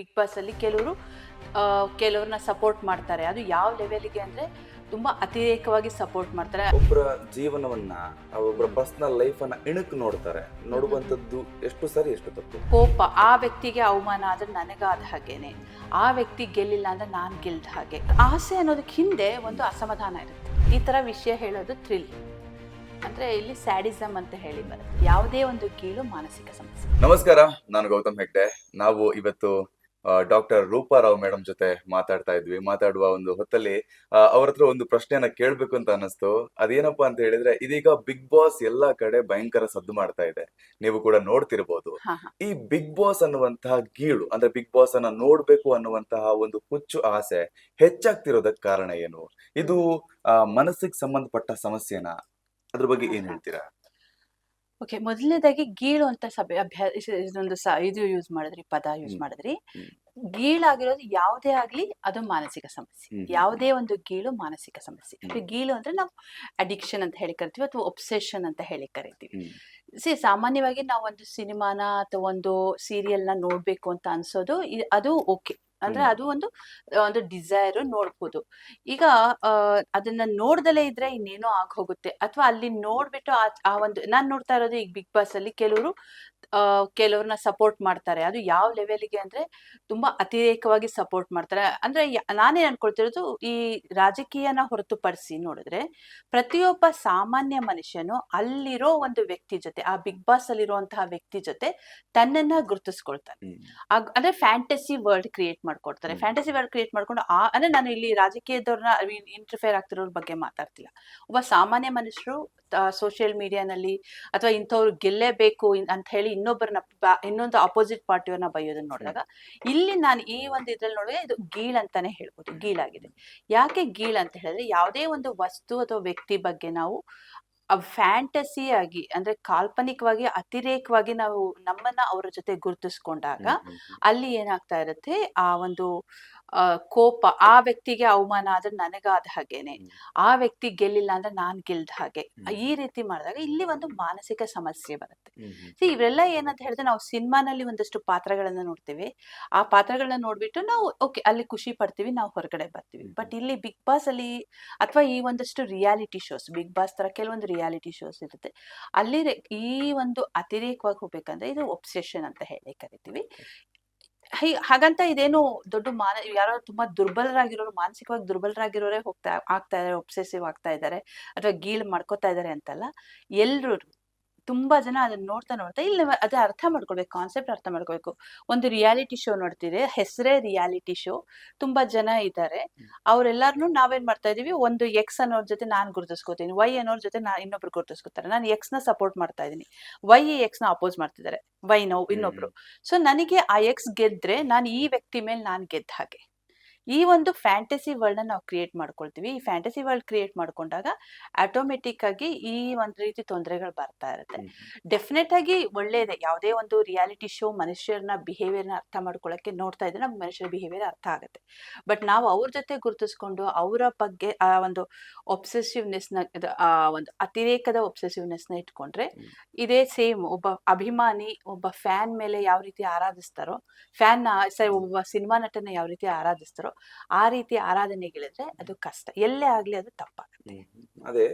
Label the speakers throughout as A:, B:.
A: Big boss ಅಲ್ಲಿ ಕೆಲವರು ಕೆಲವ್ರನ್ನ support ಮಾಡ್ತಾರೆ. ಅದು ಯಾವ ಲೆವೆಲ್ಗೆ ಅಂದ್ರೆ ತುಂಬಾ ಅತಿರೇಕವಾಗಿ ಸಪೋರ್ಟ್ ಮಾಡ್ತಾರೆ.
B: ಒಬ್ಬರ ಜೀವನವನ್ನ ಒಬ್ಬರ ಪರ್ಸನಲ್ ಲೈಫ್ ಅನ್ನ ಇಣುಕು ನೋಡ್ತಾರೆ. ನೋಡುವಂತದ್ದು ಎಷ್ಟು ಸರಿ ಎಷ್ಟು ತಪ್ಪು.
A: ಕೋಪ ಆ ವ್ಯಕ್ತಿಗೆ ಅವಮಾನ ಆದ್ರೆ ನನಗಾದ ಹಾಗೇನೆ. ಆ ವ್ಯಕ್ತಿ ಗೆಲ್ಲಿಲ್ಲ ಅಂದ್ರೆ ನಾನ್ ಗೆಲ್ದ ಹಾಗೆ. ಆಸೆ ಅನ್ನೋದಕ್ಕೆ ಹಿಂದೆ ಒಂದು ಅಸಮಾಧಾನ ಇರುತ್ತೆ. ಈ ತರ ವಿಷಯ ಹೇಳೋದು ಥ್ರಿಲ್ ಅಂದ್ರೆ ಇಲ್ಲಿ ಸ್ಯಾಡಿಸಮ್ ಅಂತ ಹೇಳಿ ಬರುತ್ತೆ. ಯಾವುದೇ ಒಂದು ಕೀಳು ಮಾನಸಿಕ ಸಮಸ್ಯೆ.
B: ನಮಸ್ಕಾರ ನಾನು ಗೌತಮ್ ಹೆಗ್ಡೆ. ನಾವು ಇವತ್ತು ಡಾಕ್ಟರ್ ರೂಪಾರಾವ್ ಮೇಡಮ್ ಜೊತೆ ಮಾತಾಡ್ತಾ ಇದ್ವಿ. ಮಾತಾಡುವ ಒಂದು ಹೊತ್ತಲ್ಲಿ ಅವ್ರ ಹತ್ರ ಒಂದು ಪ್ರಶ್ನೆಯನ್ನ ಕೇಳ್ಬೇಕು ಅಂತ ಅನಿಸ್ತು ಅದೇನಪ್ಪಾ ಅಂತ ಹೇಳಿದ್ರೆ ಇದೀಗ ಬಿಗ್ ಬಾಸ್ ಎಲ್ಲಾ ಕಡೆ ಭಯಂಕರ ಸದ್ದು ಮಾಡ್ತಾ ಇದೆ. ನೀವು ಕೂಡ ನೋಡ್ತಿರ್ಬೋದು. ಈ ಬಿಗ್ ಬಾಸ್ ಅನ್ನುವಂತಹ ಗೀಳು ಅಂದ್ರೆ ಬಿಗ್ ಬಾಸ್ ಅನ್ನ ನೋಡ್ಬೇಕು ಅನ್ನುವಂತಹ ಒಂದು ಹುಚ್ಚು ಆಸೆ ಹೆಚ್ಚಾಗ್ತಿರೋದಕ್ ಕಾರಣ ಏನು? ಇದು ಮನಸ್ಸಿಗೆ ಸಂಬಂಧಪಟ್ಟ ಸಮಸ್ಯೆನಾ? ಅದ್ರ ಬಗ್ಗೆ ಏನ್ ಹೇಳ್ತೀರಾ?
A: ಓಕೆ ಮೊದಲನೇದಾಗಿ ಗೀಳು ಅಂತ ಸಭೆ ಅಭ್ಯಾಸ ಇದೊಂದು ಸ ಇದು ಯೂಸ್ ಮಾಡಿದ್ರಿ ಪದ ಯೂಸ್ ಮಾಡಿದ್ರಿ. ಗೀಳಾಗಿರೋದು ಯಾವುದೇ ಆಗ್ಲಿ ಅದು ಮಾನಸಿಕ ಸಮಸ್ಯೆ. ಯಾವುದೇ ಒಂದು ಗೀಳು ಮಾನಸಿಕ ಸಮಸ್ಯೆ. ಅಂದ್ರೆ ಗೀಳು ಅಂದ್ರೆ ನಾವು ಅಡಿಕ್ಷನ್ ಅಂತ ಹೇಳಿ ಕರಿತೀವಿ ಅಥವಾ ಒಬ್ಸೆಷನ್ ಅಂತ ಹೇಳಿ ಕರಿತೀವಿ. ಸಿ ಸಾಮಾನ್ಯವಾಗಿ ನಾವು ಒಂದು ಸಿನಿಮಾನ ಅಥವಾ ಒಂದು ಸೀರಿಯಲ್ನ ನೋಡ್ಬೇಕು ಅಂತ ಅನ್ಸೋದು ಅದು ಓಕೆ ಅಂದ್ರೆ ಅದು ಒಂದು ಒಂದು ಡಿಸೈರ್ ನೋಡ್ಬೋದು. ಈಗ ಅದನ್ನ ನೋಡ್ದಲೇ ಇದ್ರೆ ಇನ್ನೇನೋ ಆಗೋಗುತ್ತೆ ಹೋಗುತ್ತೆ. ಅಥವಾ ಅಲ್ಲಿ ನೋಡ್ಬಿಟ್ಟು ಆ ಒಂದು ನಾನ್ ನೋಡ್ತಾ ಇರೋದು ಈಗ ಬಿಗ್ ಬಾಸ್ ಅಲ್ಲಿ ಕೆಲವರು ಕೆಲವ್ರನ್ನ ಸಪೋರ್ಟ್ ಮಾಡ್ತಾರೆ. ಅದು ಯಾವ ಲೆವೆಲ್ಗೆ ಅಂದ್ರೆ ತುಂಬಾ ಅತಿರೇಕವಾಗಿ ಸಪೋರ್ಟ್ ಮಾಡ್ತಾರೆ. ಅಂದ್ರೆ ನಾನೇ ಅನ್ಕೊಳ್ತಿರೋದು ಈ ರಾಜಕೀಯನ ಹೊರತುಪಡಿಸಿ ನೋಡಿದ್ರೆ ಪ್ರತಿಯೊಬ್ಬ ಸಾಮಾನ್ಯ ಮನುಷ್ಯನು ಅಲ್ಲಿರೋ ಒಂದು ವ್ಯಕ್ತಿ ಜೊತೆ ಆ ಬಿಗ್ ಬಾಸ್ ಅಲ್ಲಿರುವಂತಹ ವ್ಯಕ್ತಿ ಜೊತೆ ತನ್ನನ್ನ ಗುರುತಿಸ್ಕೊಳ್ತಾನೆ. ಅಂದ್ರೆ ಫ್ಯಾಂಟಸಿ ವರ್ಲ್ಡ್ ಕ್ರಿಯೇಟ್ ಮಾಡ್ಕೊಡ್ತಾರೆ. ಫ್ಯಾಂಟಸಿ ವರ್ಲ್ಡ್ ಕ್ರಿಯೇಟ್ ಮಾಡ್ಕೊಂಡು ಆ ಅಂದ್ರೆ ನಾನು ಇಲ್ಲಿ ರಾಜಕೀಯದವ್ರನ್ನ ಇಂಟರ್ಫೇರ್ ಆಗ್ತಿರೋರ್ ಬಗ್ಗೆ ಮಾತಾಡ್ತಿಲ್ಲ. ಒಬ್ಬ ಸಾಮಾನ್ಯ ಮನುಷ್ಯರು ಸೋಷಿಯಲ್ ಮೀಡಿಯಾನಲ್ಲಿ ಅಥವಾ ಇಂಥವ್ರು ಗೆಲ್ಲೇಬೇಕು ಅಂತ ಹೇಳಿ ಇನ್ನೊಬ್ಬರನ್ನ ಇನ್ನೊಂದು ಅಪೋಸಿಟ್ ಪಾರ್ಟಿಯವ್ರನ್ನ ಬೈಯೋದನ್ನ ನೋಡಿದಾಗ ಇಲ್ಲಿ ನಾನು ಈ ಒಂದು ಇದ್ರಲ್ಲಿ ನೋಡಿದ್ರೆ ಇದು ಗೀಳ್ ಅಂತಾನೆ ಹೇಳ್ಬೋದು ಗೀಳಾಗಿದೆ ಯಾಕೆ ಗೀಳ್ ಅಂತ ಹೇಳಿದ್ರೆ ಯಾವುದೇ ಒಂದು ವಸ್ತು ಅಥವಾ ವ್ಯಕ್ತಿ ಬಗ್ಗೆ ನಾವು ಫ್ಯಾಂಟಸಿ ಆಗಿ ಅಂದ್ರೆ ಕಾಲ್ಪನಿಕವಾಗಿ ಅತಿರೇಕವಾಗಿ ನಾವು ನಮ್ಮನ್ನ ಅವರ ಜೊತೆ ಗುರುತಿಸ್ಕೊಂಡಾಗ. ಅಲ್ಲಿ ಏನಾಗ್ತಾ ಇರುತ್ತೆ ಆ ಒಂದು ಕೋಪ ಆ ವ್ಯಕ್ತಿಗೆ ಅವಮಾನ ಆದ್ರೆ ನನಗಾದ ಹಾಗೇನೆ. ಆ ವ್ಯಕ್ತಿ ಗೆಲ್ಲಿಲ್ಲ ಅಂದ್ರೆ ನಾನ್ ಗೆಲ್ದ ಹಾಗೆ. ಈ ರೀತಿ ಮಾಡಿದಾಗ ಇಲ್ಲಿ ಒಂದು ಮಾನಸಿಕ ಸಮಸ್ಯೆ ಬರುತ್ತೆ. ಸೊ. ಇವೆಲ್ಲ ಏನಂತ ಹೇಳಿದ್ರೆ ನಾವು ಸಿನಿಮಾನಲ್ಲಿ ಒಂದಷ್ಟು ಪಾತ್ರಗಳನ್ನ ನೋಡ್ತೀವಿ. ಆ ಪಾತ್ರಗಳನ್ನ ನೋಡ್ಬಿಟ್ಟು ನಾವು ಓಕೆ ಅಲ್ಲಿ ಖುಷಿ ಪಡ್ತೀವಿ ನಾವು ಹೊರಗಡೆ ಬರ್ತೀವಿ. ಬಟ್ ಇಲ್ಲಿ ಬಿಗ್ ಬಾಸ್ ಅಲ್ಲಿ ಅಥವಾ ಈ ಒಂದಷ್ಟು ರಿಯಾಲಿಟಿ ಶೋಸ್ ಬಿಗ್ ಬಾಸ್ ತರ ಕೆಲವೊಂದು ರಿಯಾಲಿಟಿ ಶೋಸ್ ಇರುತ್ತೆ. ಅಲ್ಲಿ ಈ ಒಂದು ಅತಿರೇಕವಾಗಿ ಹೋಗ್ಬೇಕಂದ್ರೆ ಇದು ಒಬ್ಸೆಷನ್ ಅಂತ ಹೇಳಿ ಕರಿತೀವಿ. ಹೈ- ಹಾಗಂತ ಇದೇನು ದೊಡ್ಡ ಮಾನ, ಯಾರೋ ತುಂಬಾ ದುರ್ಬಲರಾಗಿರೋರು, ಮಾನಸಿಕವಾಗಿ ದುರ್ಬಲರಾಗಿರೋರೇ ಹೋಗ್ತಾ, ಆಗ್ತಾ ಇದಾರೆ ಒಬ್ಸೆಸಿವ್ ಆಗ್ತಾ ಇದ್ದಾರೆ, ಅಥವಾ ಗೀಳ್ ಮಾಡ್ಕೋತಾ ಇದಾರೆ ಅಂತಲ್ಲ ಎಲ್ರು ತುಂಬಾ ಜನ ಅದನ್ನ ನೋಡ್ತಾ ನೋಡ್ತಾ ಇಲ್ಲಿ ಅದೇ ಅರ್ಥ ಮಾಡ್ಕೊಳ್ಬೇಕು ಕಾನ್ಸೆಪ್ಟ್ ಅರ್ಥ ಮಾಡ್ಕೊಳ್ಬೇಕು. ಒಂದು ರಿಯಾಲಿಟಿ ಶೋ ನೋಡ್ತಿದೆ ಹೆಸರೇ ರಿಯಾಲಿಟಿ ಶೋ ತುಂಬಾ ಜನ ಇದ್ದಾರೆ. ಅವ್ರೆಲ್ಲಾರ್ನು ನಾವೇನ್ ಮಾಡ್ತಾ ಇದೀವಿ ಒಂದು ಎಕ್ಸ್ ಅನ್ನೋರ್ ಜೊತೆ ನಾನ್ ಗುರುತಿಸ್ಕೋತೀನಿ ವೈ ಅನ್ನೋರ್ ಜೊತೆ ನಾ ಇನ್ನೊಬ್ರು ಗುರುತಿಸ್ಕೋತಾರೆ. ನಾನು ಎಕ್ಸ್ನ ಸಪೋರ್ಟ್ ಮಾಡ್ತಾ ಇದೀನಿ. ವೈ ಎಕ್ಸ್ನ ಅಪೋಸ್ ಮಾಡ್ತಿದ್ದಾರೆ. ವೈ ನೋ ಇನ್ನೊಬ್ರು. ಸೊ ನನಗೆ ಆ ಎಕ್ಸ್ ಗೆದ್ರೆ ನಾನು ಈ ವ್ಯಕ್ತಿ ಮೇಲೆ ನಾನು ಗೆದ್ದ ಹಾಗೆ. ಈ ಒಂದು ಫ್ಯಾಂಟಸಿ ವರ್ಲ್ಡ್ ನಾವು ಕ್ರಿಯೇಟ್ ಮಾಡ್ಕೊಳ್ತೀವಿ. ಈ ಫ್ಯಾಂಟಸಿ ವರ್ಲ್ಡ್ ಕ್ರಿಯೇಟ್ ಮಾಡ್ಕೊಂಡಾಗ ಆಟೋಮೆಟಿಕ್ ಆಗಿ ಈ ಒಂದು ರೀತಿ ತೊಂದರೆಗಳು ಬರ್ತಾ ಇರುತ್ತೆ. ಡೆಫಿನೆಟ್ ಆಗಿ ಒಳ್ಳೇದೇ. ಯಾವುದೇ ಒಂದು ರಿಯಾಲಿಟಿ ಶೋ ಮನುಷ್ಯರನ್ನ ಬಿಹೇವಿಯರ್ನ ಅರ್ಥ ಮಾಡ್ಕೊಳ್ಳೋಕೆ ನೋಡ್ತಾ ಇದ್ರೆ ನಮ್ಗೆ ಮನುಷ್ಯರ ಬಿಹೇವಿಯರ್ ಅರ್ಥ ಆಗುತ್ತೆ. ಬಟ್ ನಾವು ಅವ್ರ ಜೊತೆ ಗುರುತಿಸ್ಕೊಂಡು ಅವರ ಬಗ್ಗೆ ಆ ಒಂದು ಒಬ್ಸೆಸಿವ್ನೆಸ್ನ ಆ ಒಂದು ಅತಿರೇಕದ ಒಬ್ಸೆಸಿವ್ನೆಸ್ನ ಇಟ್ಕೊಂಡ್ರೆ. ಇದೇ ಸೇಮ್ ಒಬ್ಬ ಅಭಿಮಾನಿ ಒಬ್ಬ ಫ್ಯಾನ್ ಮೇಲೆ ಯಾವ ರೀತಿ ಆರಾಧಿಸ್ತಾರೋ ಫ್ಯಾನ್ ಸರಿ ಒಬ್ಬ ಸಿನಿಮಾ ನಟನ ಯಾವ ರೀತಿ ಆರಾಧಿಸ್ತಾರೋ ಆ ರೀತಿ ಆರಾಧನೆಗಳಿದ್ರೆ ಅದು ಕಷ್ಟ. ಎಲ್ಲೇ ಆಗ್ಲಿ ಅದು ತಪ್ಪಾಗುತ್ತೆ.
B: ಅದೇ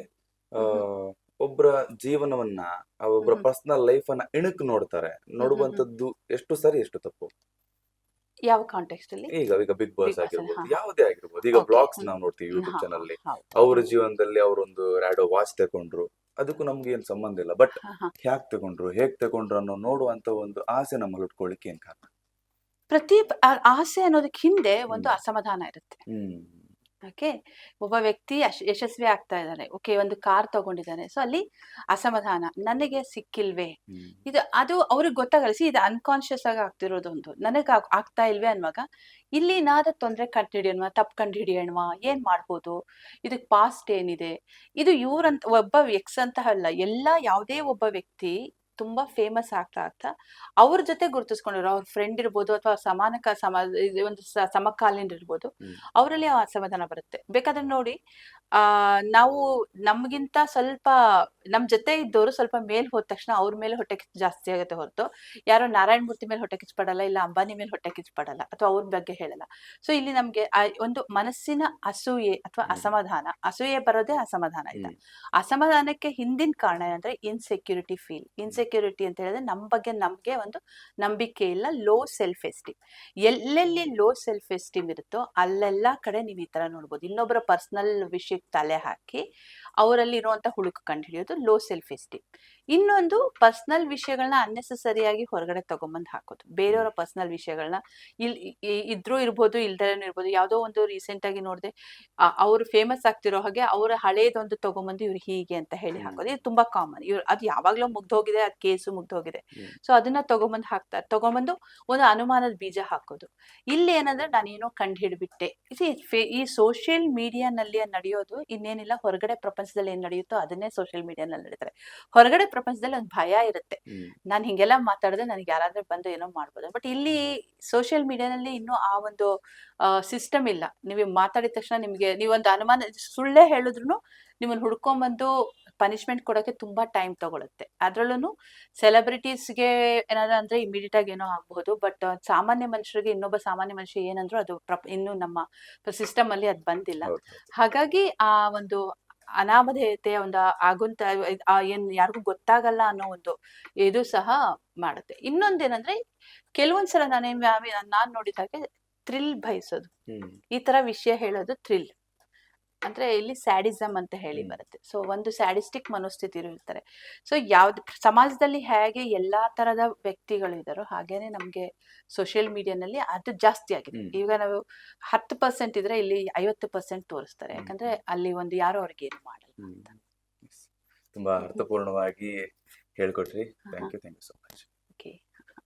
B: ಒಬ್ಬರ ಜೀವನವನ್ನ
A: ಒಬ್ಬರ
B: ಪರ್ಸನಲ್ ಲೈಫ್ ಅನ್ನ ಇಣುಕ್ ನೋಡ್ತಾರೆ. ನೋಡುವಂತದ್ದು ಎಷ್ಟು ಸರಿ ಎಷ್ಟು ತಪ್ಪು?
A: ಯಾವ ಕಾಂಟೆಕ್ಸ್ಟ್ ಅಲ್ಲಿ?
B: ಈಗ ಈಗ ಬಿಗ್ ಬಾಸ್ ಆಗಿರ್ಬೋದು ಯಾವುದೇ ಆಗಿರ್ಬೋದು. ಈಗ ಬ್ಲಾಗ್ಸ್ ನಾವು ನೋಡ್ತೀವಿ ಯೂಟ್ಯೂಬ್ ಚಾನಲ್ ಅಲ್ಲಿ.
A: ಅವರ
B: ಅವ್ರ ಜೀವನದಲ್ಲಿ ಅವರೊಂದು ರ್ಯಾಡೋ ವಾಚ್ ತಗೊಂಡ್ರು ಅದಕ್ಕೂ ನಮ್ಗೆ ಏನ್ ಸಂಬಂಧ ಇಲ್ಲ. ಬಟ್. ಹ್ಯಾಕ್ ತಗೊಂಡ್ರು ಹೇಗ್ ತಗೊಂಡ್ರು ಅನ್ನೋ ನೋಡುವಂತ ಒಂದು ಆಸೆ ನಮ್ಮಲ್ಲಿ ಉಟ್ಕೊಳ್ಳಿಕ್ಕೆ ಏನ್ ಕಾರಣ?
A: ಪ್ರತಿ ಆಸೆ ಅನ್ನೋದಕ್ಕೆ ಹಿಂದೆ ಒಂದು. ಅಸಮಾಧಾನ ಇರುತ್ತೆ. ಓಕೆ? ಒಬ್ಬ ವ್ಯಕ್ತಿ ಯಶಸ್ವಿ ಆಗ್ತಾ ಇದ್ದಾನೆ ಓಕೆ ಒಂದು ಕಾರ್ ತಗೊಂಡಿದ್ದಾರೆ ಸೊ ಅಲ್ಲಿ ಅಸಮಾಧಾನ. ನನಗೆ ಸಿಕ್ಕಿಲ್ವೇ? ಇದು ಅದು ಅವ್ರಿಗೆ ಗೊತ್ತಾಗಲ್ಲ. ಸಿ ಇದು ಅನ್ಕಾನ್ಶಿಯಸ್ ಆಗಿ ಆಗ್ತಿರೋದೊಂದು ನನಗೆ ಆಗ್ತಾ ಇಲ್ವೇ ಅನ್ವಾಗ ಇಲ್ಲಿ ನಾದ ತೊಂದರೆ ಕಂಡುಹಿಡಿಯೋಣ ತಪ್ಪು ಕಂಡುಹಿಡಿಯೋಣ ಏನ್ ಮಾಡ್ಬೋದು? ಇದಕ್ಕೆ ಪಾಸ್ಟ್ ಏನಿದೆ? ಇದು ಇವ್ರಂತ ಒಬ್ಬ ಎಕ್ಸ್ ಅಂತ ಅಲ್ಲ. ಎಲ್ಲ ಯಾವುದೇ ಒಬ್ಬ ವ್ಯಕ್ತಿ ತುಂಬಾ ಫೇಮಸ್ ಆಗ್ತಾ ಆಗ್ತಾ ಅವ್ರ ಜೊತೆ ಗುರುತಿಸ್ಕೊಂಡಿರೋ ಅವ್ರ ಫ್ರೆಂಡ್ ಇರ್ಬೋದು ಅಥವಾ ಸಮಾನಕ ಸಮ ಒಂದು ಸ- ಸಮಕಾಲೀನ ಇರ್ಬೋದು ಅವರಲ್ಲಿ ಆ ಅಸಮಾಧಾನ ಬರುತ್ತೆ. ಬೇಕಾದ್ರೆ ನೋಡಿ ಆ ನಾವು ನಮ್ಗಿಂತ ಸ್ವಲ್ಪ ನಮ್ ಜೊತೆ ಇದ್ದವರು ಸ್ವಲ್ಪ ಮೇಲ್ ಹೋದ ತಕ್ಷಣ ಅವ್ರ ಮೇಲೆ ಹೊಟ್ಟೆ ಕಿಚ್ಚು ಜಾಸ್ತಿ ಆಗುತ್ತೆ ಹೊರತು. ಯಾರೋ ನಾರಾಯಣ ಮೂರ್ತಿ ಮೇಲೆ ಹೊಟ್ಟೆ ಕಿಚ್ಚಪಡಲ್ಲ ಇಲ್ಲ ಅಂಬಾನಿ ಮೇಲೆ ಹೊಟ್ಟೆ ಕಿಚ್ಚಪಡಲ್ಲ ಅಥವಾ ಅವ್ರ ಬಗ್ಗೆ ಹೇಳಲ್ಲ. ಸೊ ಇಲ್ಲಿ ನಮ್ಗೆ ಒಂದು ಮನಸ್ಸಿನ ಅಸೂಯೆ ಅಥವಾ. ಅಸಮಾಧಾನ ಅಸೂಯೆ ಬರೋದೇ ಅಸಮಾಧಾನ ಆಯ್ತಾ.
B: ಹ್ಮ್.
A: ಅಸಮಾಧಾನಕ್ಕೆ ಹಿಂದಿನ ಕಾರಣ ಏನಂದ್ರೆ ಇನ್ಸೆಕ್ಯೂರಿಟಿ ಫೀಲ್ ಇನ್ಸೆಕ್ಯೂರಿಟಿ ಅಂತ ಹೇಳಿದ್ರೆ ನಮ್ ಬಗ್ಗೆ ನಮ್ಗೆ ಒಂದು ನಂಬಿಕೆ ಇಲ್ಲ ಲೋ ಸೆಲ್ಫ್ ಎಸ್ಟೀಮ್ ಎಲ್ಲೆಲ್ಲಿ ಲೋ ಸೆಲ್ಫ್ ಎಸ್ಟೀಮ್ ಇರುತ್ತೋ ಅಲ್ಲೆಲ್ಲ ಕಡೆ ನೀವು ಈ ತರ ನೋಡ್ಬೋದು. ಇನ್ನೊಬ್ಬರ ಪರ್ಸನಲ್ ವಿಷಯಕ್ಕೆ ತಲೆ ಹಾಕಿ ಅವರಲ್ಲಿ ಇರುವಂತ ಹುಳುಕು ಕಂಡು ಹಿಡಿಯೋದು ಲೋ ಸೆಲ್ಫ್ ಎಸ್ಟೀಮ್ ಇನ್ನೊಂದು ಪರ್ಸನಲ್ ವಿಷಯಗಳನ್ನ ಅನ್ನೆಸೆಸರಿಯಾಗಿ ಹೊರಗಡೆ ತಗೊಂಬಂದು ಹಾಕೋದು. ಬೇರೆಯವರ ಪರ್ಸನಲ್ ವಿಷಯಗಳನ್ನ ಇಲ್ ಇದ್ರೂ ಇರ್ಬೋದು ಇಲ್ದೇನೂ ಇರ್ಬೋದು ಯಾವುದೋ ಒಂದು ರೀಸೆಂಟ್ ಆಗಿ ನೋಡಿದೆ ಅವ್ರು ಫೇಮಸ್ ಆಗ್ತಿರೋ ಹಾಗೆ ಅವರ ಹಳೇದೊಂದು ತಗೊಂಬಂದು ಇವ್ರು ಹೀಗೆ ಅಂತ ಹೇಳಿ. ಹಾಕೋದು. ಇದು ತುಂಬಾ ಕಾಮನ್. ಇವ್ರು ಅದು ಯಾವಾಗ್ಲೂ ಮುಗ್ದೋಗಿದೆ ಅದ್ ಕೇಸು ಮುಗ್ದೋಗಿದೆ. ಸೊ ಅದನ್ನ ತಗೊಂಬಂದು ಹಾಕ್ತಾರೆ ತಗೊಂಬಂದು ಒಂದು ಅನುಮಾನದ ಬೀಜ ಹಾಕೋದು. ಇಲ್ಲಿ ಏನಂದ್ರೆ ನಾನೇನೋ ಕಂಡು ಹಿಡ್ಬಿಟ್ಟೆ ಈ ಸೋಷಿಯಲ್ ಮೀಡಿಯಾನಲ್ಲಿ ನಡೆಯೋದು ಇನ್ನೇನಿಲ್ಲ ಹೊರಗಡೆ ಪ್ರಪಂಚದಲ್ಲಿ ಏನ್ ನಡೆಯುತ್ತೋ ಅದನ್ನೇ ಸೋಷಿಯಲ್ ಮೀಡಿಯಾನಲ್ಲಿ ನಡೀತಾರೆ. ಹೊರಗಡೆ ಪ್ರಪಂಚದಲ್ಲಿ ಒಂದು ಭಯ ಇರುತ್ತೆ. ನಾನು ಹಿಂಗೆಲ್ಲ ಮಾತಾಡಿದ್ರೆ ನನಗೆ ಯಾರಾದ್ರೂ ಬಂದು ಏನೋ ಮಾಡ್ಬೋದು. ಬಟ್ ಇಲ್ಲಿ ಸೋಷಿಯಲ್ ಮೀಡಿಯಾನಲ್ಲಿ ಇನ್ನೂ ಆ ಒಂದು ಸಿಸ್ಟಮ್ ಇಲ್ಲ. ನೀವು ಮಾತಾಡಿದ ತಕ್ಷಣ ನಿಮಗೆ ನೀವೊಂದು ಅನುಮಾನ ಸುಳ್ಳೇ ಹೇಳಿದ್ರು ನಿಮ್ಮನ್ನು ಹುಡ್ಕೊಂಬಂದು ಪನಿಷ್ಮೆಂಟ್ ಕೊಡೋಕೆ ತುಂಬಾ ಟೈಮ್ ತಗೊಳುತ್ತೆ. ಅದ್ರಲ್ಲೂ ಸೆಲೆಬ್ರಿಟೀಸ್ಗೆ ಏನಾದ್ರು ಅಂದ್ರೆ ಇಮಿಡಿಯೇಟ್ ಆಗಿ ಏನೋ ಆಗ್ಬಹುದು ಬಟ್ ಸಾಮಾನ್ಯ ಮನುಷ್ಯರಿಗೆ ಇನ್ನೊಬ್ಬ ಸಾಮಾನ್ಯ ಮನುಷ್ಯ ಏನಂದ್ರು ಅದು ಇನ್ನು ನಮ್ಮ ಸಿಸ್ಟಮ್ ಅಲ್ಲಿ ಅದು ಬಂದಿಲ್ಲ. ಹಾಗಾಗಿ ಆ ಒಂದು ಅನಾಮಧೇಯತೆಯ ಒಂದು ಆಗುಂತ ಏನ್ ಯಾರಿಗೂ ಗೊತ್ತಾಗಲ್ಲ ಅನ್ನೋ ಒಂದು ಇದು ಸಹ ಮಾಡುತ್ತೆ. ಇನ್ನೊಂದೇನಂದ್ರೆ ಕೆಲವೊಂದ್ಸಲ ನಾನೇನ್ ನಾನ್ ನೋಡಿದ ಹಾಗೆ ಥ್ರಿಲ್ ಬಯಸೋದು. ಈ ತರ ವಿಷಯ ಹೇಳೋದು ಥ್ರಿಲ್ ಅಂದ್ರೆ ಇಲ್ಲಿ ಸ್ಯಾಡಿಸಮ್ ಅಂತ ಹೇಳಿ. ಬರುತ್ತೆ. ಸೊ ಒಂದು ಸ್ಯಾಡಿಸ್ಟಿಕ್ ಮನೋಸ್ಥಿತಿ ಇರ್ತಾರೆ ಸೊ ಯಾವ್ದು ಸಮಾಜದಲ್ಲಿ ಹೇಗೆ ಎಲ್ಲಾ ತರದ ವ್ಯಕ್ತಿಗಳು ಇದ್ದಾರೋ ಹಾಗೇನೆ ನಮ್ಗೆ ಸೋಷಿಯಲ್ ಮೀಡಿಯಾನಲ್ಲಿ ಅದು ಜಾಸ್ತಿ ಆಗಿದೆ. ಈಗ ನಾವು ಹತ್ತು ಪರ್ಸೆಂಟ್ ಇದ್ರೆ ಇಲ್ಲಿ ಐವತ್ತು ಪರ್ಸೆಂಟ್ ತೋರಿಸ್ತಾರೆ. ಯಾಕಂದ್ರೆ ಅಲ್ಲಿ ಒಂದು ಯಾರೋ ಅವ್ರಿಗೆ ಏನು ಮಾಡಲ್ಲ
B: ಅಂತ. ತುಂಬಾ ಅರ್ಥಪೂರ್ಣವಾಗಿ ಹೇಳ್ಕೊಟ್ರಿ. Thank you thank you so much